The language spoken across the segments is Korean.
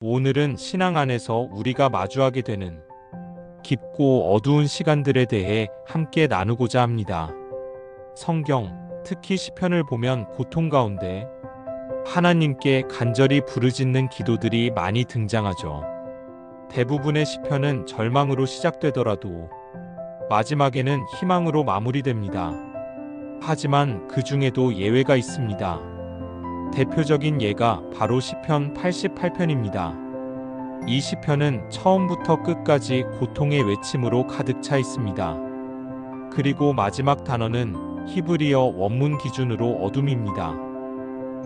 오늘은 신앙 안에서 우리가 마주하게 되는 깊고 어두운 시간들에 대해 함께 나누고자 합니다. 성경, 특히 시편을 보면 고통 가운데 하나님께 간절히 부르짖는 기도들이 많이 등장하죠. 대부분의 시편은 절망으로 시작되더라도 마지막에는 희망으로 마무리됩니다. 하지만 그 중에도 예외가 있습니다. 대표적인 예가 바로 시편 88편입니다. 이 시편은 처음부터 끝까지 고통의 외침으로 가득 차 있습니다. 그리고 마지막 단어는 히브리어 원문 기준으로 어둠입니다.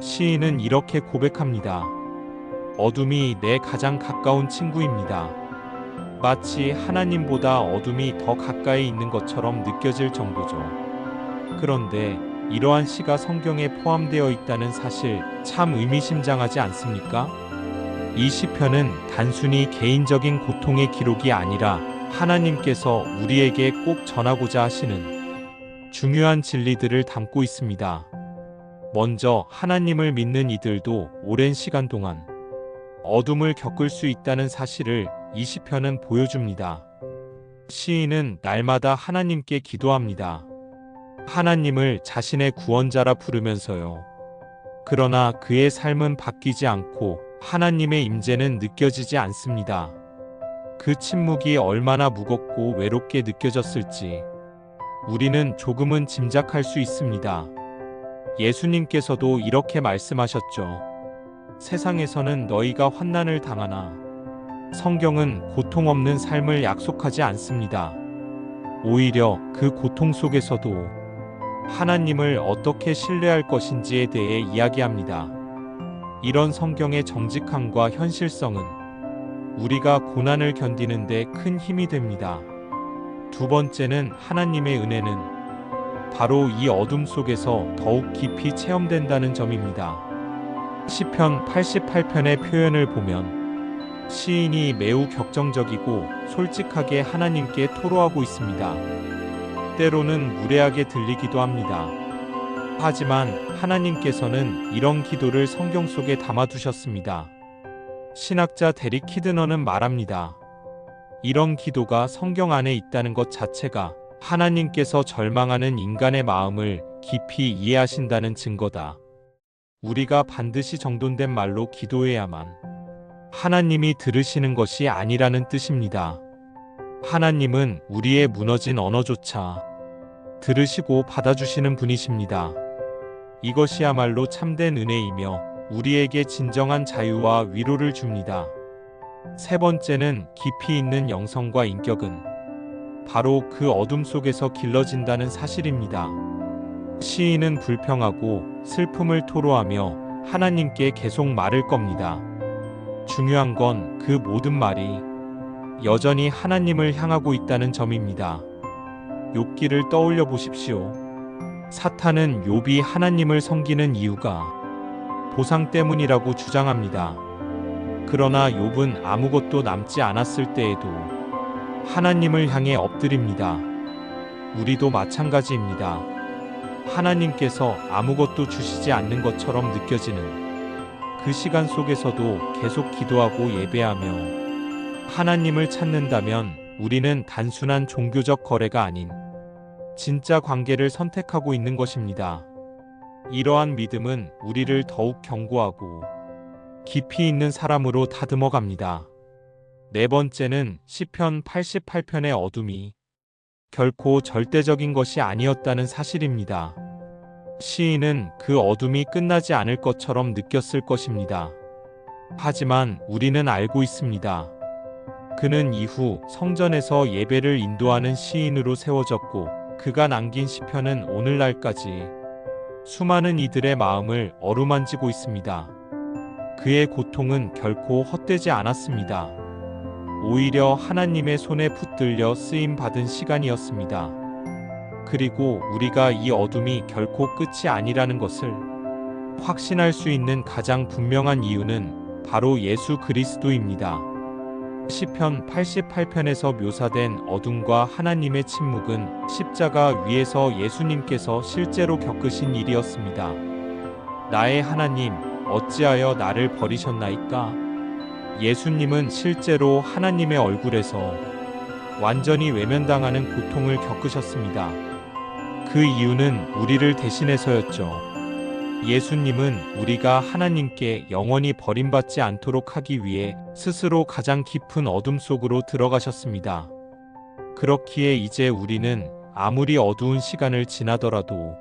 시인은 이렇게 고백합니다. 어둠이 내 가장 가까운 친구입니다. 마치 하나님보다 어둠이 더 가까이 있는 것처럼 느껴질 정도죠. 그런데 이러한 시가 성경에 포함되어 있다는 사실 참 의미심장하지 않습니까? 이 시편은 단순히 개인적인 고통의 기록이 아니라 하나님께서 우리에게 꼭 전하고자 하시는 중요한 진리들을 담고 있습니다. 먼저 하나님을 믿는 이들도 오랜 시간 동안 어둠을 겪을 수 있다는 사실을 이 시편은 보여줍니다. 시인은 날마다 하나님께 기도합니다. 하나님을 자신의 구원자라 부르면서요. 그러나 그의 삶은 바뀌지 않고 하나님의 임재는 느껴지지 않습니다. 그 침묵이 얼마나 무겁고 외롭게 느껴졌을지 우리는 조금은 짐작할 수 있습니다. 예수님께서도 이렇게 말씀하셨죠. 세상에서는 너희가 환난을 당하나 성경은 고통 없는 삶을 약속하지 않습니다. 오히려 그 고통 속에서도 하나님을 어떻게 신뢰할 것인지에 대해 이야기합니다. 이런 성경의 정직함과 현실성은 우리가 고난을 견디는데 큰 힘이 됩니다. 두 번째는 하나님의 은혜는 바로 이 어둠 속에서 더욱 깊이 체험된다는 점입니다. 시편 88편의 표현을 보면 시인이 매우 격정적이고 솔직하게 하나님께 토로하고 있습니다. 때로는 무례하게 들리기도 합니다. 하지만 하나님께서는 이런 기도를 성경 속에 담아두셨습니다. 신학자 데릭 키드너는 말합니다. 이런 기도가 성경 안에 있다는 것 자체가 하나님께서 절망하는 인간의 마음을 깊이 이해하신다는 증거다. 우리가 반드시 정돈된 말로 기도해야만 하나님이 들으시는 것이 아니라는 뜻입니다. 하나님은 우리의 무너진 언어조차 들으시고 받아주시는 분이십니다. 이것이야말로 참된 은혜이며 우리에게 진정한 자유와 위로를 줍니다. 세 번째는 깊이 있는 영성과 인격은 바로 그 어둠 속에서 길러진다는 사실입니다. 시인은 불평하고 슬픔을 토로하며 하나님께 계속 말을 겁니다. 중요한 건 그 모든 말이 여전히 하나님을 향하고 있다는 점입니다. 욥기를 떠올려 보십시오. 사탄은 욥이 하나님을 섬기는 이유가 보상 때문이라고 주장합니다. 그러나 욥은 아무것도 남지 않았을 때에도 하나님을 향해 엎드립니다. 우리도 마찬가지입니다. 하나님께서 아무것도 주시지 않는 것처럼 느껴지는 그 시간 속에서도 계속 기도하고 예배하며 하나님을 찾는다면 우리는 단순한 종교적 거래가 아닌 진짜 관계를 선택하고 있는 것입니다. 이러한 믿음은 우리를 더욱 견고하고 깊이 있는 사람으로 다듬어 갑니다. 네 번째는 시편 88편의 어둠이 결코 절대적인 것이 아니었다는 사실입니다. 시인은 그 어둠이 끝나지 않을 것처럼 느꼈을 것입니다. 하지만 우리는 알고 있습니다. 그는 이후 성전에서 예배를 인도하는 시인으로 세워졌고 그가 남긴 시편은 오늘날까지 수많은 이들의 마음을 어루만지고 있습니다. 그의 고통은 결코 헛되지 않았습니다. 오히려 하나님의 손에 붙들려 쓰임 받은 시간이었습니다. 그리고 우리가 이 어둠이 결코 끝이 아니라는 것을 확신할 수 있는 가장 분명한 이유는 바로 예수 그리스도입니다. 시편 88편에서 묘사된 어둠과 하나님의 침묵은 십자가 위에서 예수님께서 실제로 겪으신 일이었습니다. 나의 하나님, 어찌하여 나를 버리셨나이까? 예수님은 실제로 하나님의 얼굴에서 완전히 외면당하는 고통을 겪으셨습니다. 그 이유는 우리를 대신해서였죠. 예수님은 우리가 하나님께 영원히 버림받지 않도록 하기 위해 스스로 가장 깊은 어둠 속으로 들어가셨습니다. 그렇기에 이제 우리는 아무리 어두운 시간을 지나더라도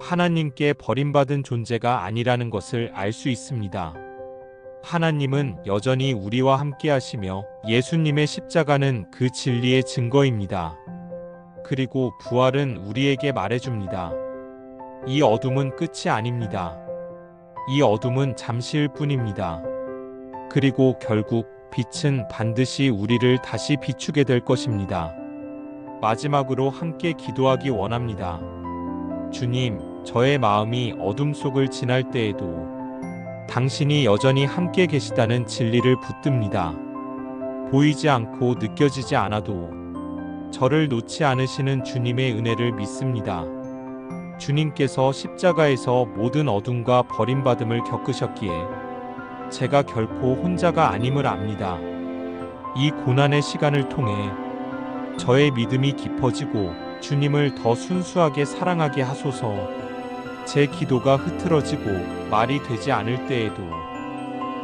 하나님께 버림받은 존재가 아니라는 것을 알 수 있습니다. 하나님은 여전히 우리와 함께 하시며 예수님의 십자가는 그 진리의 증거입니다. 그리고 부활은 우리에게 말해줍니다. 이 어둠은 끝이 아닙니다. 이 어둠은 잠시일 뿐입니다. 그리고 결국 빛은 반드시 우리를 다시 비추게 될 것입니다. 마지막으로 함께 기도하기 원합니다. 주님, 저의 마음이 어둠 속을 지날 때에도 당신이 여전히 함께 계시다는 진리를 붙듭니다. 보이지 않고 느껴지지 않아도 저를 놓지 않으시는 주님의 은혜를 믿습니다. 주님께서 십자가에서 모든 어둠과 버림받음을 겪으셨기에 제가 결코 혼자가 아님을 압니다. 이 고난의 시간을 통해 저의 믿음이 깊어지고 주님을 더 순수하게 사랑하게 하소서 제 기도가 흐트러지고 말이 되지 않을 때에도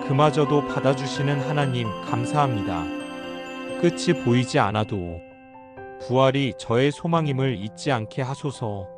그마저도 받아주시는 하나님 감사합니다. 끝이 보이지 않아도 부활이 저의 소망임을 잊지 않게 하소서